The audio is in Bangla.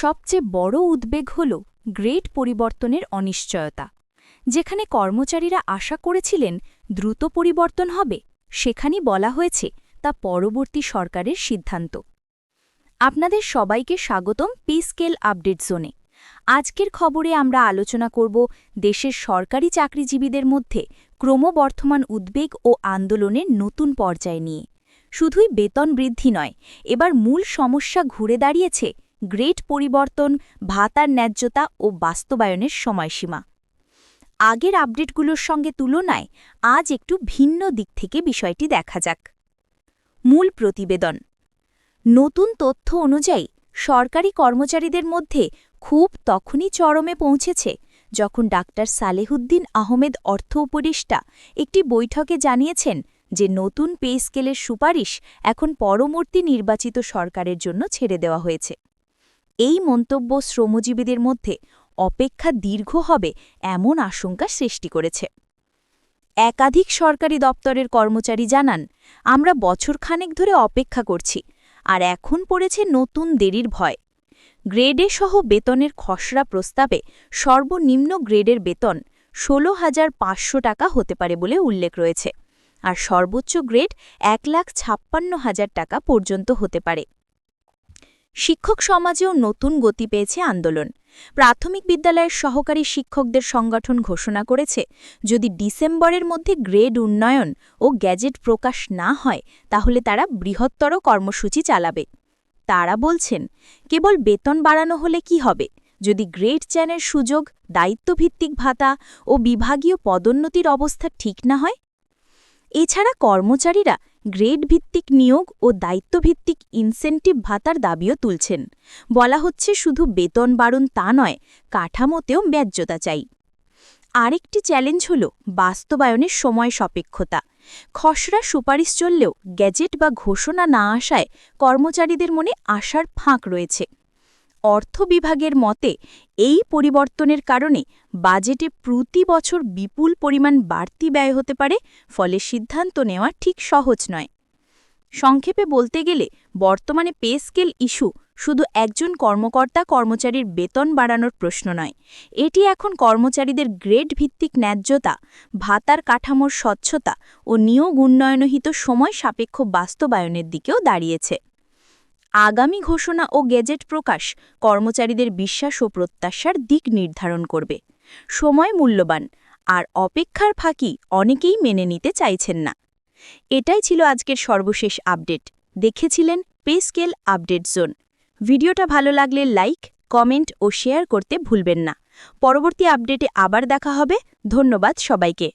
সবচেয়ে বড় উদ্বেগ হল গ্রেট পরিবর্তনের অনিশ্চয়তা। যেখানে কর্মচারীরা আশা করেছিলেন দ্রুত পরিবর্তন হবে, সেখানেই বলা হয়েছে তা পরবর্তী সরকারের সিদ্ধান্ত। আপনাদের সবাইকে স্বাগতম পি স্কেল আপডেট জোনে আজকের খবরে আমরা আলোচনা করব দেশের সরকারি চাকরিজীবীদের মধ্যে ক্রমবর্ধমান উদ্বেগ ও আন্দোলনের নতুন পর্যায় নিয়ে। শুধুই বেতন বৃদ্ধি নয়, এবার মূল সমস্যা ঘুরে দাঁড়িয়েছে গ্রেড পরিবর্তন, ভাতার ন্যায্যতা ও বাস্তবায়নের সময়সীমা। আগের আপডেটগুলোর সঙ্গে তুলনায় আজ একটু ভিন্ন দিক থেকে বিষয়টি দেখা যাক। মূল প্রতিবেদন। নতুন তথ্য অনুযায়ী সরকারি কর্মচারীদের মধ্যে খুব তখনই চরমে পৌঁছেছে যখন ডাক্তার সালেহুদ্দিন আহমেদ অর্থ উপদেষ্টা একটি বৈঠকে জানিয়েছেন যে নতুন পে স্কেলের সুপারিশ এখন পরবর্তী নির্বাচিত সরকারের জন্য ছেড়ে দেওয়া হয়েছে। এই মন্তব্য শ্রমজীবীদের মধ্যে অপেক্ষা দীর্ঘ হবে এমন আশঙ্কা সৃষ্টি করেছে। একাধিক সরকারি দপ্তরের কর্মচারী জানান, আমরা বছরখানেক ধরে অপেক্ষা করছি, আর এখন পড়েছে নতুন দেরির ভয়। গ্রেডে সহ বেতনের খসড়া প্রস্তাবে সর্বনিম্ন গ্রেডের বেতন ষোলো হাজার পাঁচশো টাকা হতে পারে বলে উল্লেখ রয়েছে, আর সর্বোচ্চ গ্রেড এক লাখ ছাপ্পান্ন হাজার টাকা পর্যন্ত হতে পারে। শিক্ষক সমাজেও নতুন গতি পেয়েছে আন্দোলন। প্রাথমিক বিদ্যালয়ের সহকারী শিক্ষকদের সংগঠন ঘোষণা করেছে, যদি ডিসেম্বরের মধ্যে গ্রেড উন্নয়ন ও গ্যাজেট প্রকাশ না হয়, তাহলে তারা বৃহত্তর কর্মসূচি চালাবে। তারা বলছেন, কেবল বেতন বাড়ানো হলে কি হবে? যদি গ্রেড চ্যানের সুযোগ, দায়িত্বভিত্তিক ভাতা ও বিভাগীয় পদোন্নতির অবস্থা ঠিক না হয়? এছাড়া কর্মচারীরা গ্রেড ভিত্তিক নিয়োগ ও দায়িত্বভিত্তিক ইনসেন্টিভ ভাতার দাবিও তুলছেন। বলা হচ্ছে শুধু বেতন বাড়ন তা নয়, কাঠামোতেও ব্যায্যতা চাই। আরেকটি চ্যালেঞ্জ হল বাস্তবায়নের সময় সাপেক্ষতা। খসড়া সুপারিশ চললেও গ্যাজেট বা ঘোষণা না আসায় কর্মচারীদের মনে আশার ফাঁক রয়েছে। অর্থ বিভাগের মতে, এই পরিবর্তনের কারণে বাজেটে প্রতি বছর বিপুল পরিমাণ বাড়তি ব্যয় হতে পারে, ফলে সিদ্ধান্ত নেওয়া ঠিক সহজ নয়। সংক্ষেপে বলতে গেলে, বর্তমানে পে স্কেল ইস্যু শুধু একজন কর্মকর্তা কর্মচারীর বেতন বাড়ানোর প্রশ্ন নয়। এটি এখন কর্মচারীদের গ্রেড ভিত্তিক ন্যায্যতা, ভাতার কাঠামোর স্বচ্ছতা ও নিয়োগ উন্নয়নহিত সময় সাপেক্ষ বাস্তবায়নের দিকেও দাঁড়িয়েছে। আগামী ঘোষণা ও গেজেট প্রকাশ কর্মচারীদের বিশ্বাস ও প্রত্যাশার দিক নির্ধারণ করবে। সময় মূল্যবান, আর অপেক্ষার ফাঁকি অনেকেই মেনে নিতে চাইছেন না। এটাই ছিল আজকের সর্বশেষ আপডেট। দেখেছিলেন পে স্কেল আপডেট জোন ভিডিওটা ভালো লাগলে লাইক, কমেন্ট ও শেয়ার করতে ভুলবেন না। পরবর্তী আপডেটে আবার দেখা হবে। ধন্যবাদ সবাইকে।